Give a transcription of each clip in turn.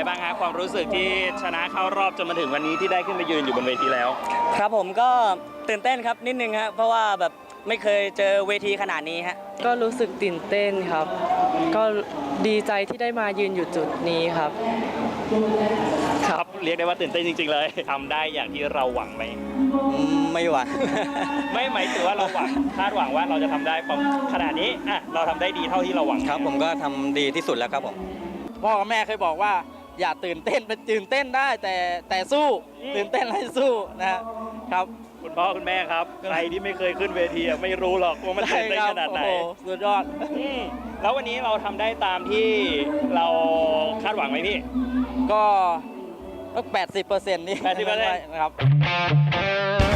ไงบ้างฮะความรู้สึกที่ชนะเข้ารอบจนมาถึงวันนี้ที่ได้ขึ้นไปยืนอยู่บนเวทีแล้ว ครับผมก็ตื่นเต้นครับนิดนึงฮะเพราะว่าแบบไม่เคยเจอเวทีขนาดนี้ฮะก็รู้สึกตื่นเต้นครับ ก็ดีใจที่ได้มายืนอยู่จุดนี้ครับ ครับเรียกได้ว่าตื่นเต้นจริง ๆ เลยทำได้อย่างที่เราหวังไหม อืมไม่หวัง ไม่หมายถึงว่าเราหวังคาดหวังว่าเราจะทำได้ประมาณขนาดนี้อะเราทำได้ดีเท่าที่เราหวัง ครับผมก็ทำดีที่สุดแล้วครับผม พ่อกับแม่เคยบอกว่า อย่าตื่นเต้นเป็นตื่นเต้นได้แต่แต่สู้ตื่นเต้นให้สู้นะฮะครับ คุณพ่อคุณแม่ครับ ใครที่ไม่เคยขึ้นเวทีอะไม่รู้หรอกว่ามันตื่นเต้นครัขนาดไหน โอ้โหสุดยอดอืมแล้ววันนี้เราทำได้ตามที่เราคาดหวังไหมพี่ ก็ก็แปดสิบเปอร์เซ็นต์นี่80%นะครับอี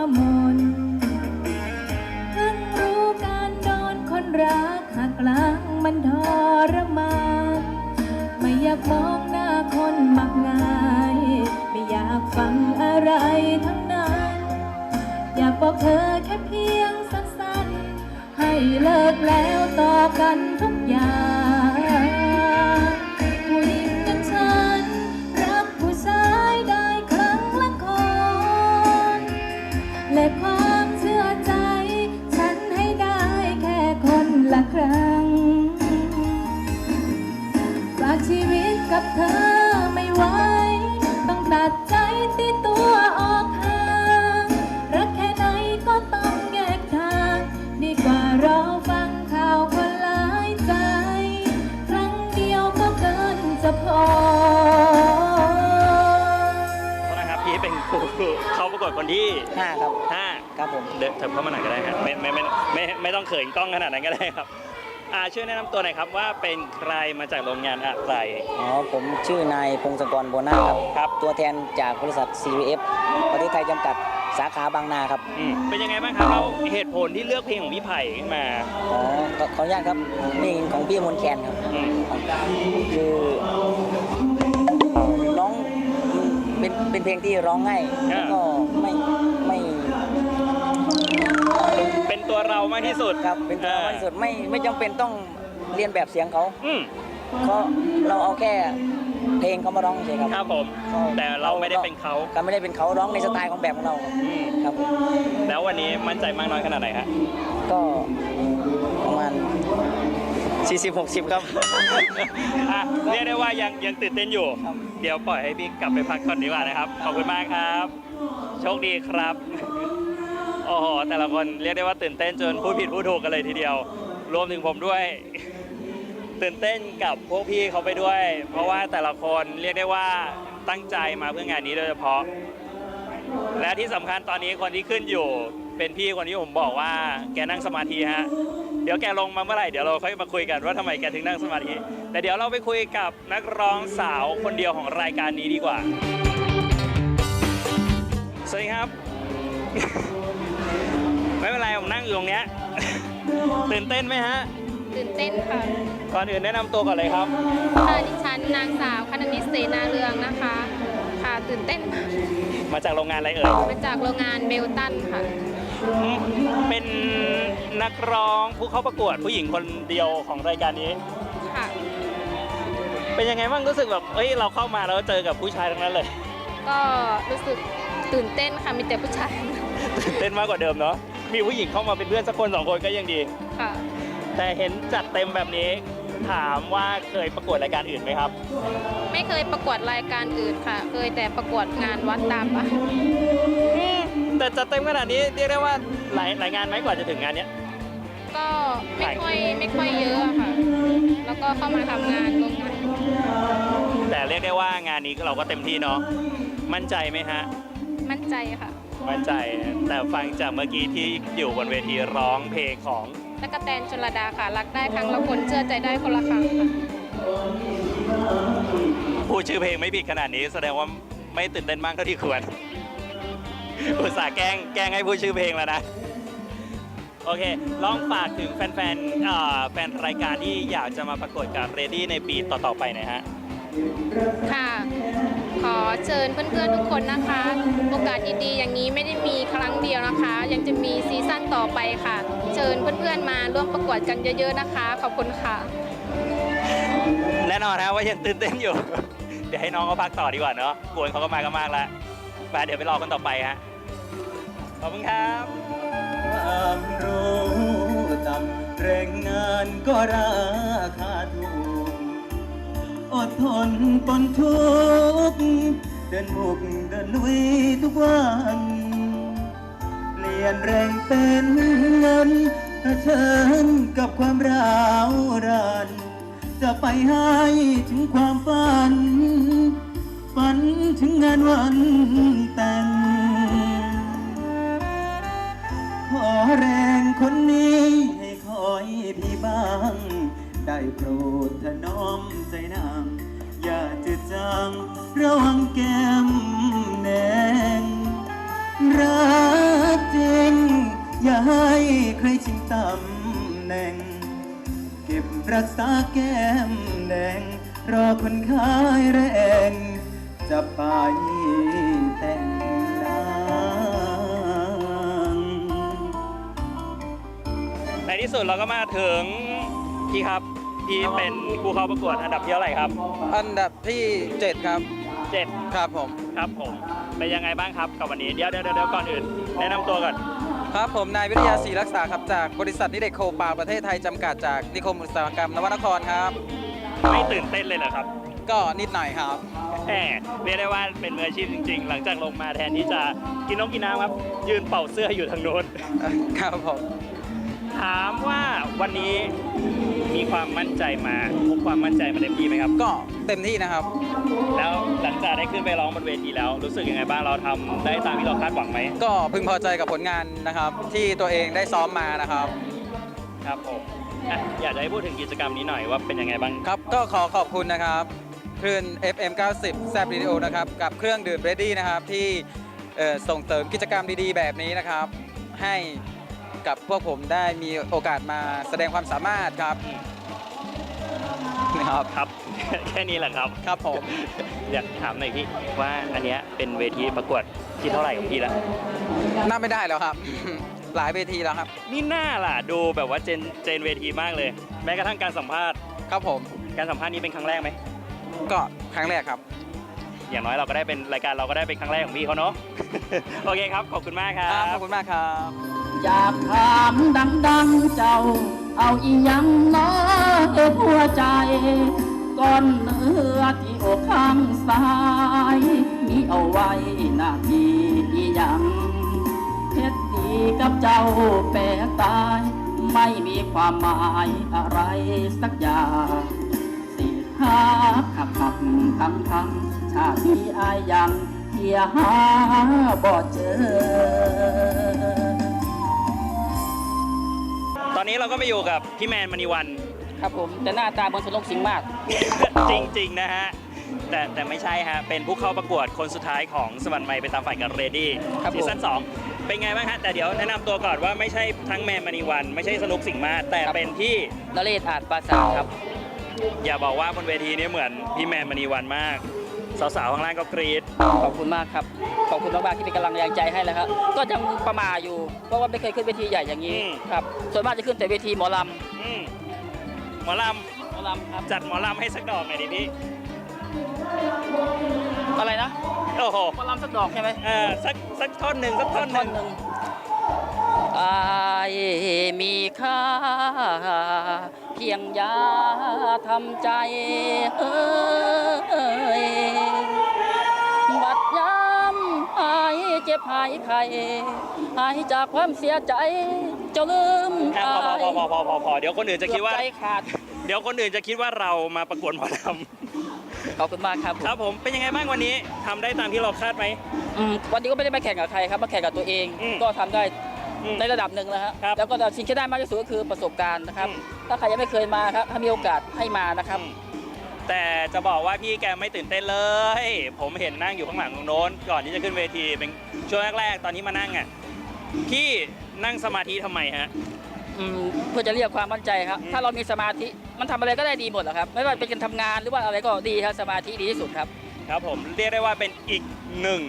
มัวมนเพิ่งรู้การโดนคนรักหักหลังมันทรมานไม่อยากมองหน้าคนมักง่าย ไม่อยากฟังอะไรทั้งนั้น อยากบอกเธอแค่เพียงสั้นๆ ให้เลิกแล้วต่อกันทุกอย่าง ดใจตีตัวออกห่างรักแค่ไหนก็ต้องแยกทางดีกว่ารอฟังข่าวคนหลายใจ ครั้งเดียวก็เกินจะพอ โทษนะครับพี่เป็นครูเขาประกวดคนที่ห้าครับห้าครับผม เดินเถิบเข้ามาหน่อยก็ได้ครับไม่ไม่ไม่ไม่ไม่ไม่ต้องเขินกล้องขนาดนั้นก็ได้ครับ อ่าช่วยแนะนำตัวหน่อยครับว่าเป็นใครมาจากโรงงานอะไร อ๋อผมชื่อนายพงศกรโบนาครับครับ ตัวแทนจากบริษัท CVF ประเทศไทยจำกัดสาขาบางนาครับอืมเป็นยังไงบ้างครับเราเหตุผลที่เลือกเพลงของพี่ไผ่ขึ้นมาอ๋อขอขออนุญาตครับนี่ของพี่มนต์แคนครับ อืมคือน้องเป็นเป็นเพลงที่ร้องง่ายแล้วก็ เป็นตัวเรามากที่สุดครับเป็นตัวเราที่สุดไม่ไม่จำเป็นต้องเรียนแบบเสียงเขาอืมเพราะเราเอาแค่เพลงเขามาร้องเฉยๆครับครับผมแต่เราไม่ได้เป็นเขาก็ไม่ได้เป็นเขาร้องในสไตล์ของแบบของเราอืมครับผมแล้ววันนี้มั่นใจมากน้อยขนาดไหนฮะก็ประมาณ 40-60 ครับ อะเรียกได้ว่ายังยังตื่นเต้นอยู่ ครับ เดี๋ยวปล่อยให้พี่กลับไปพักก่อนดีกว่านะครับ ขอบคุณมากครับ โชคดีครับ โอ้โหแต่ละคนเรียกได้ว่าตื่นเต้นจนพูดผิดพูดถูกกันเลยทีเดียว รวมถึงผมด้วย ตื่นเต้นกับพวกพี่เขาไปด้วย เพราะว่าแต่ละคนเรียกได้ว่าตั้งใจมาเพื่องานนี้โดยเฉพาะ และที่สำคัญตอนนี้คนที่ขึ้นอยู่ เป็นพี่คนที่ผมบอกว่า แกนั่งสมาธิฮะเดี๋ยวแกลงมาเมื่อไหร่เดี๋ยวเราค่อยมาคุยกันว่าทำไมแกถึงนั่งสมาธิแต่เดี๋ยวเราไปคุยกับนักร้องสาวคนเดียวของรายการนี้ดีกว่าสวัสดีครับ ผมนั่งอยู่ตรงเนี้ย ตื่นเต้นไหมฮะ ตื่นเต้นค่ะก่อนอื่นแนะนำตัวก่อนเลยครับ ค่ะดิฉันนางสาวคณนิสเสนาเรืองนะคะ ค่ะตื่นเต้นมากมาจากโรงงานอะไรเอ่ยมาจากโรงงานเบลตันค่ะเป็นนักร้องผู้เข้าประกวดผู้หญิงคนเดียวของรายการนี้ ค่ะ เป็นยังไงบ้างรู้สึกแบบเอ้ยเราเข้ามาแล้วเจอกับผู้ชายทั้งนั้นเลย ก็รู้สึกตื่นเต้นค่ะมีแต่ผู้ชาย ตื่นเต้นมากกว่าเดิมเนาะ มีผู้หญิงเข้ามาเป็นเพื่อนสักคนสองคนก็ยังดี ค่ะ แต่เห็นจัดเต็มแบบนี้ ถามว่าเคยประกวดรายการอื่นไหมครับ ไม่เคยประกวดรายการอื่นค่ะ เคยแต่ประกวดงานวัดตามบ้านแต่จัดเต็มขนาดนี้เรียกได้ว่าหลายหลายงานไหมกว่าจะถึงงานเนี้ย ก็ไม่ค่อยไม่ค่อยเยอะอะค่ะ แล้วก็เข้ามาทำงานโรงงานแต่เรียกได้ว่างานนี้เราก็เต็มที่เนาะมั่นใจไหมฮะ มั่นใจค่ะ มั่นใจแต่ฟังจากเมื่อกี้ที่อยู่บนเวทีร้องเพลงของ ตะกะแตนชลดาค่ะ รักได้ครั้งละคนเชื่อใจได้คนละครั้งค่ะพูดชื่อเพลงไม่ผิดขนาดนี้ แสดงว่าไม่ตื่นเต้นมากเท่าที่ควร อุตส่าห์แกล้งแกล้งให้พูดชื่อเพลงแล้วนะ โอเค ลองฝากถึงแฟนๆอ่าแฟนรายการที่อยากจะมาประกวดกับเรดี้ในปีต่อ ๆ ไปหน่อยฮะ ค่ะ ขอเชิญเพื่อนๆทุกคนนะคะ โอกาสดีๆอย่างนี้ไม่ได้มีครั้งเดียวนะคะ ยังจะมีซีซั่นต่อไปค่ะ เชิญเพื่อนๆมาร่วมประกวดกันเยอะๆนะคะ ขอบคุณค่ะ แน่นอนนะว่ายังตื่นเต้นอยู่ เดี๋ยวให้น้องเขาพักต่อดีกว่าเนาะกวนเขาก็มาก็มากแล้วไปเดี๋ยวไปรอคนต่อไปฮะขอบคุณครับความรู้ต่ำแรงงานก็ราคาถูก อดทนปนทุกข์เดินบุกเดินลุยทุกวันเปลี่ยนแรงเป็นเงินเผชิญกับความร้าวรานจะไปให้ถึงความฝัน ฝันถึงงานวันแต่งขอแรงคนนี้ให้คอยพี่บ้าง ได้โปรดถนอมใจนางอย่าจืดจางระวังแก้มแดงรักจริง อย่าให้ใครชิงตำแหน่ง เก็บรักษาแก้มแดงรอคนขายแรง จะไปแต่งงานในที่สุดเราก็มาถึง พี่ครับพี่เป็นผู้เข้าประกวดอันดับที่เท่าไหร่ครับอันดับที่ 7 ครับ เจ็ดครับผม ครับผมเป็นยังไงบ้างครับกับวันนี้เดี๋ยวเดี๋ยวเดี๋ยวก่อนอื่น แนะนำตัวก่อนครับผมนายวิทยาศรีรักษาครับจากบริษัทนิเดโคปาประเทศไทยจำกัดจากนิคมอุตสาหกรรมนวนครครับ ไม่ตื่นเต้นเลยเหรอครับก็นิดหน่อยครับ แหมเรียกได้ว่าเป็นมืออาชีพจริง ๆ หลังจากลงมาแทนที่จะกินน้องกินน้ำครับ ยืนเป่าเสื้ออยู่ทางโน้น ครับผม ถามว่าวันนี้มีความมั่นใจมาพกความมั่นใจมาเต็มที่ไหมครับ ก็เต็มที่นะครับ แล้วหลังจากได้ขึ้นไปร้องบนเวทีแล้ว รู้สึกยังไงบ้างเราทำได้ตามที่เราคาดหวังไหมก็พึงพอใจกับผลงานนะครับ ที่ตัวเองได้ซ้อมมานะครับ ครับผมอะอยากจะให้พูดถึงกิจกรรมนี้หน่อยว่าเป็นยังไงบ้าง ครับก็ขอขอบคุณนะครับคลื่น FM 90 แซบรีดิโอนะครับ กับเครื่องดื่มเรดี้นะครับ ที่เอ่อส่งเสริมกิจกรรมดีๆ แบบนี้นะครับ ให้ กับพวกผมได้มีโอกาสมาแสดงความสามารถครับนะครับครับ แค่นี้แหละครับ ครับผม อยากถามหน่อยพี่ว่าอันเนี้ยเป็นเวทีประกวดที่เท่าไหร่ของพี่แล้วน่าไม่ได้แล้วครับ หลายเวทีแล้วครับ นี่หน้าล่ะดูแบบว่าเจนเจนเวทีมากเลย แม้กระทั่งการสัมภาษณ์ ครับผม การสัมภาษณ์นี้เป็นครั้งแรกไหมก็ครั้งแรกครับ อย่างน้อยเราก็ได้เป็นรายการเราก็ได้เป็นครั้งแรกของพี่เขาเนาะ โอเคครับ ขอบคุณมากครัครับขอบบคุณมากครับ อยากถามดังๆเจ้า เอาอีหยังมาเอ็ดหัวใจก้อนเนื้อที่อกข้างซ้าย มีเอาไว้หน้าที่อีหยังเพชรดีกับเจ้าแปลกตาย ไม่มีความหมายอะไรสักอย่างสิหาขับขับทั้งทั้ง ชาติที่อายยังเที่ยหาบ่เจอนี้เราก็มาอยู่กับพี่แมนมณีวัน ครับผมแต่หน้าตาเหมือนสนุกสิงห์มาก จริง ๆ นะฮะ แต่แต่ไม่ใช่ฮะ เป็นผู้เข้าประกวดคนสุดท้ายของสวรรค์ใหม่ไปตามฝ่ายกับเรดี้ครับผม ซีซั่น2เป็นไงบ้างฮะ แต่เดี๋ยวแนะนำตัวก่อนว่าไม่ใช่ทั้งแมนมณีวัน ไม่ใช่สนุกสิงห์มาศแต่เป็นพี่นเรศอาจปราสาทครับ อย่าบอกว่าบนเวทีนี้เหมือนพี่แมนมณีวันมาก สาวๆข้างล่างก็กรี๊ดขอบคุณมากครับ ขอบคุณมากๆที่เป็นกำลังแรงใจให้แล้วครับ ก็ยังประมาอยู่ เพราะว่าไม่เคยขึ้นเวทีใหญ่อย่างนี้อืมครับ ส่วนมากจะขึ้นแต่เวทีหมอลอืมหมอลำหมอลำครับำจัดหมอลำให้สักดอกหน่อยดิพี่ อะไรนะ โอ้โห หมอลำสักดอกใช่ไหมเออสักสักท่อนหนึ่งสักท่อนหท่อนึ่นงหนึ่ง อายมีค่า เพียงยาทำใจเอ้ยบัดยามหายเจ็บหายไข้หายจากความเสียใจเจ้าลืมอะพอพอพอพอพอพอเดี๋ยวคนอื่นจะคิดว่า เกือบใจขาดเดี๋ยวคนอื่นจะคิดว่าเรามาประกวดหมอลขอบคุณมากครับำครับผมเป็นยังไงบ้างวันนี้ทำได้ตามที่เราคาดไหม อืมวันนี้ก็ไม่ได้มาแข่งกับใครครับมาแข่งกับตัวเอง อืม ก็ทำได้ อืมในระดับหนึ่งแล้วฮะครับแล้วก็สิ่งที่ได้มากที่สุดก็คือประสบการณ์นะครับ อืม ถ้าใครยังไม่เคยมาครับถ้ามีโอกาสให้มานะครับอืมแต่จะบอกว่าพี่แกไม่ตื่นเต้นเลย ผมเห็นนั่งอยู่ข้างหลังตรงโน้น ก่อนที่จะขึ้นเวทีเป็นช่วงแรกๆ ตอนที่มานั่งอะพี่นั่งสมาธิทำไมฮะ อืมเพื่อจะเรียกความมั่นใจครับ อืม ถ้าเรามีสมาธิ มันทำอะไรก็ได้ดีหมดแหละครับ ไม่ว่าเป็นการทำงานหรือว่าอะไรก็ดีครับ สมาธิดีที่สุดครับ ครับผมเรียกได้ว่าเป็นอีกหนึ่ง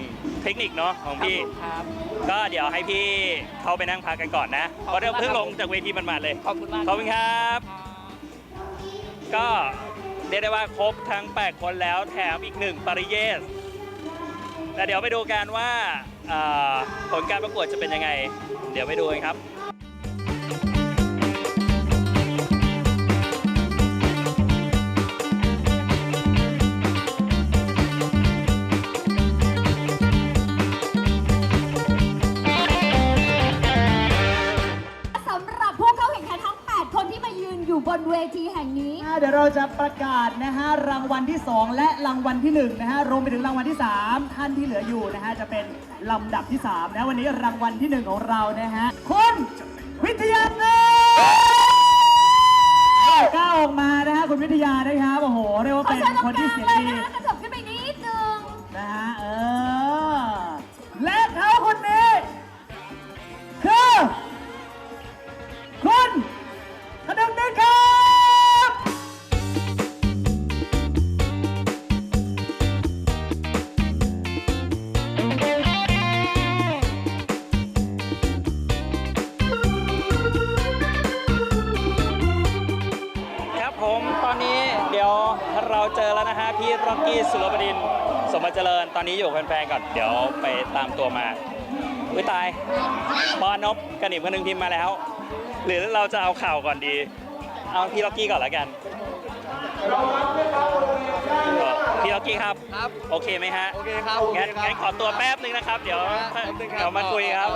เทคนิคเนาะของพี่ ครับ ก็เดี๋ยวให้พี่เขาไปนั่งพักกันก่อนนะขอบเพคุณราะเดี๋ยวเพิ่งมากคลรับงจากเวทีมันมาเลย ขอบคุณมากขอบคุณครับ ก็เรียกได้ว่าครบทั้ง 8 คนแล้วแถมอีกหนึ่งปริเยสแต่เดี๋ยวไปดูกันว่าเอ่อผลการประกวดจะเป็นยังไง เดี๋ยวไปดูกันครับ จะประกาศนะฮะรางวัลที่ 2 และรางวัลที่1นะฮะรวมไปถึงรางวัลที่ 3 ท่านที่เหลืออยู่นะฮะจะเป็นลำดับที่3นะวันนี้รางวัลที่ 1 ของเรานะฮะคุณวิทยาเงินก้าวออกมานะฮะคุณวิทยานะครับโอ้โหเรียกว่าเป็นคนที่เสียงดี อนนี้อยู่กับแฟนๆก่อน เดี๋ยวไปตามตัวมาอุ้ยตายปอนบกระหนิบกระนึงพิมพ์มาแล้ว หรือเราจะเอาข่าวก่อนดี เอาพี่ล็อกกี้ก่อนละกัน อกกี้ครับ ครับ โอเคไหมฮะโอเคครับโอเคงั้นครับงั้นขอตัวแป๊บนึงนะครับ เดี๋ยวเดี๋ยวมาคุยครับ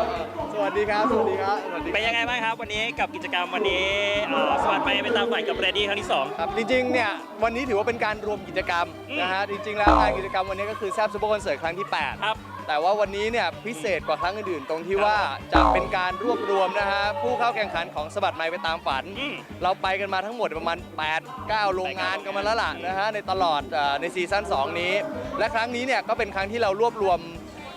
สวัสดีครับ สวัสดีครับสวัสดีเป็นยังไงบ้างครับ วันนี้กับกิจกรรมวันนี้เอ่อสวัสดีไปไปตามฝันกับเรดี้ครั้งที่สอง ครับจริงๆ เนี่ยวันนี้ถือว่าเป็นการรวมกิจกรรมอืมนะฮะจริงๆ แล้วงานกิจกรรมวันนี้ก็คือแซบซูเปอร์คอนเสิร์ตครั้งที่ 8 ครับ แต่ว่าวันนี้เนี่ยพิเศษกว่าครั้งอื่นๆ ตรงที่ว่าจะเป็นการรวบรวมนะฮะผู้เข้าแข่งขันของสะบัดไม้ไปตามฝัน อืม เราไปกันมาทั้งหมดประมาณ 8 9 โรงงานกันมาแล้วล่ะนะฮะในตลอดเอ่อในซีซั่น2 นี้ และครั้งนี้เนี่ยก็เป็นครั้งที่เรารวบรวม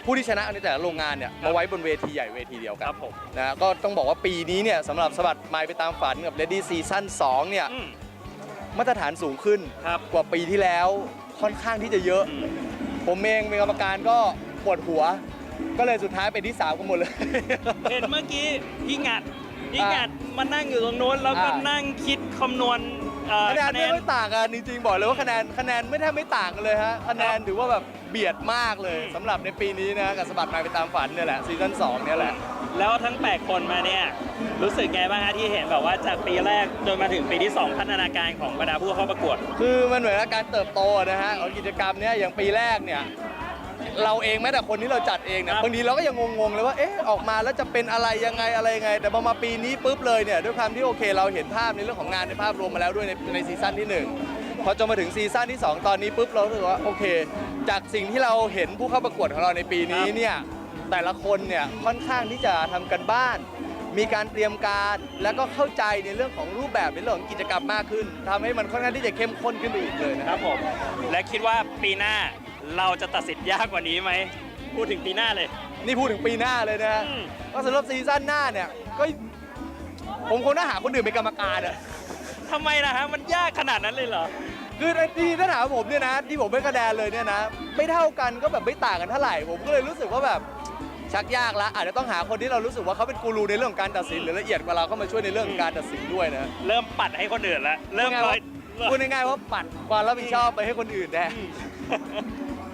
ผู้ที่ชนะในแต่ละโรงงานเนี่ยมาไว้บนเวทีใหญ่เวทีเดียวคกัรันบผม นะฮะก็ต้องบอกว่าปีนี้เนี่ยสำหรับสะบัดไม้ไปตามฝันกับ Ready Season 2เนี่ยอืม มาตรฐานสูงขึ้นครับ กว่าปีที่แล้วค่อนข้างที่จะเยอะ อืม ผมเองเป็นกรรมการก็ ปวดหัว ก็เลยสุดท้ายไปที่สามกันหมดเลย เห็นเมื่อกี้พี่งัดพี่อะงัดมานั่งอยู่ตรงโน้นแล้วก็อะนั่งคิดคำนวณเอ่อคะแนนคะแนไม่น ไม่ต่างกันจริงๆบอกเลยว่าคะแนนคะแนนไม่แทบไม่ต่างกันเลยฮะคะแนนถือว่าแบบเบียดมากเลยอืมสำหรับในปีนี้นะกับสะบัดมาไปตามฝันเนี่ยแหละซีซั่น2เนี่ยแหละ แล้วทั้ง 8 คนมาเนี่ย รู้สึกไงบ้างฮะที่เห็นแบบว่าจากปีแรกจนมาถึงปีที่ 2 พัฒนาการของบรรดาผู้เข้าประกวด คือมันเหมือนกับการเติบโตนะฮะของกิจกรรมเนี้ยอย่างปีแรกเนี่ย เราเองแม้แต่คนที่เราจัดเองเนี่ยครับบางทีเราก็ยังงงๆเลยว่าเอ๊ะออกมาแล้วจะเป็นอะไรยังไงอะไรยังไง แต่พอมาปีนี้ปุ๊บเลยเนี่ยด้วยความที่โอเค เราเห็นภาพในเรื่องของงานในภาพรวมมาแล้วด้วยในในซีซั่นที่หนึ่งพอจนมาถึงซีซั่นที่สองตอนนี้ปุ๊บเรารู้สึกว่าโอเค จากสิ่งที่เราเห็นผู้เข้าประกวดของเราในปีนี้เนี่ยแต่ละคนเนี่ยค่อนข้างที่จะทำกันบ้านมมีการเตรียมการแล้วก็เข้าใจในเรื่องของรูปแบบในเรื่องของกิจกรรมมากขึ้นทำให้มันค่อนข้างที่จะเข้มข้นขึ้นไปอีกเลยนะคครัรับบผมและคิดว่าปีหน้า เราจะตัดสินยากกว่านี้ไหม พูดถึงปีหน้าเลย นี่พูดถึงปีหน้าเลยนะฮะอืม ก็สำหรับซีซั่นหน้าเนี่ยก็ผมคงต้องหาคนอื่นเป็นกรรมการอะทำไมนะฮะ มันยากขนาดนั้นเลยเหรอ คือที่ถ้าถามผมเนี่ยนะ ที่ผมไม่คะแนนเลยเนี่ยนะ ไม่เท่ากันก็แบบไม่ต่างกันเท่าไหร่ ผมก็เลยรู้สึกว่าแบบชักยากละอาจจะต้องหาคนที่เรารู้สึกว่าเขาเป็นกูรูในเรื่องของการตัดสินหรือละเอียดกว่าเราเข้ามาช่วยในเรื่องของการตัดสินด้วยนะ เริ่มปัดให้คนอื่นแล้ว เริ่มพูดลง่าอยยๆว่าพูดง่ายๆว่าปัดความรับผิดชอบไปให้คนอื่นแทน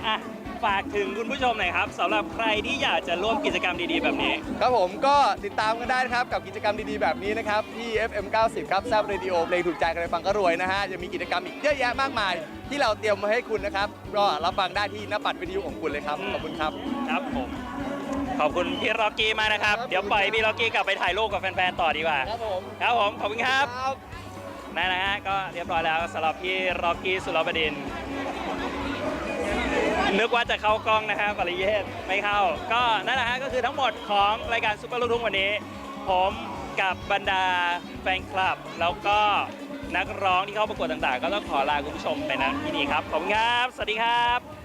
อะฝากถึงคุณผู้ชมหน่อยครับสำหรับใครที่อยากจะร่วมกิจกรรมดีๆแบบนี้ ครับผมก็ติดตามกันได้นะครับ กับกิจกรรมดีๆแบบนี้นะครับ ที่ FM 90 ครับแซบเรดิโอเพลงถูกใจใครฟังก็รวยนะฮะยังมีกิจกรรมอีกเยอะแยะมากมาย ที่เราเตรียมมาให้คุณนะครับ ก็รับฟังได้ที่หน้าปัดวิทยุของคุณเลยครับ ขอบคุณครับ ครับผม ขอบคุณพี่ร็อกกี้มากนะครับ ครับ เดี๋ยวปล่อยพี่ร็อกกี้กลับไปถ่ายรูปกับแฟนๆต่อดีกว่า ครับผมครับผม ขอบคุณครับนั่นนะฮะก็เรียบร้อยแล้วสำหรับพี่ร็อกกี้สุรบดินทร์ นึกว่าจะเข้ากล้องนะครับปริเยศไม่เข้า ก็นั่นแหละฮะก็คือทั้งหมดของรายการซุปเปอร์ลูกทุ่งวันนี้ ผมกับบรรดาแฟนคลับ แล้วก็นักร้องที่เข้าประกวดต่างๆ ก็ต้องขอลาคุณผู้ชมไปนะที่นี่ครับ ขอบคุณครับ สวัสดีครับ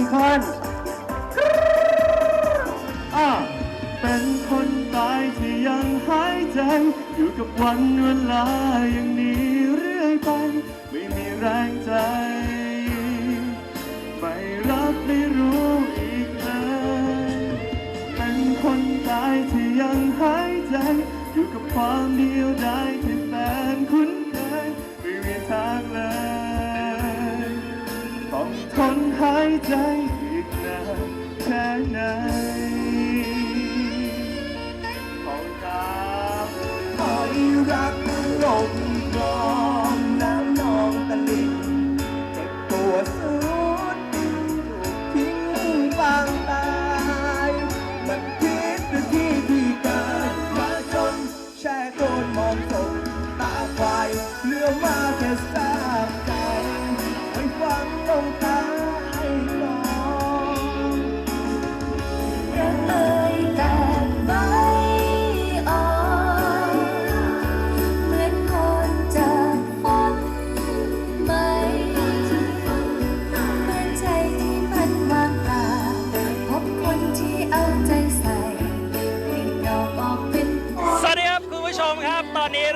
กี่คนอะเป็นคนตายที่ยังหายใจ อยู่กับวันเวลาอย่างนี้เรื่อยไป ไม่มีแรงใจ ไม่รักไม่รู้อีกเลย เป็นคนตายที่ยังหายใจ อยู่กับความเดียวดายที่แสนคุ้น หายใจอีกนานแค่ไหนของครับคอยรักลมกอน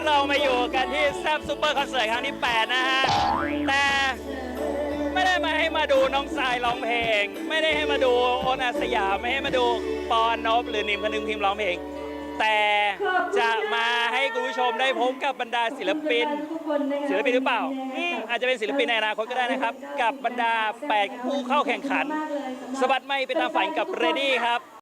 เรามาอยู่กันที่แซบซูเปอร์คอนเสิร์ตครั้งที่ 8 นะฮะ แต่ไม่ได้มาให้มาดูน้องทรายร้องเพลง ไม่ได้ให้มาดูโอนาสยามไม่ให้มาดูปอนนบหรือนิมคนึงพิมพ์ร้องเพลง แต่จะมาให้คุณผู้ชมได้พบกับบรรดาศิลปิน ศิลปินหรือเปล่าอืมอาจจะเป็นศิลปินในอนาคตก็ได้นะครับ กับบรรดา 8 ผู้เข้าแข่งขันสะบัดไม่เป็นตามฝันกับเรดี้ครับ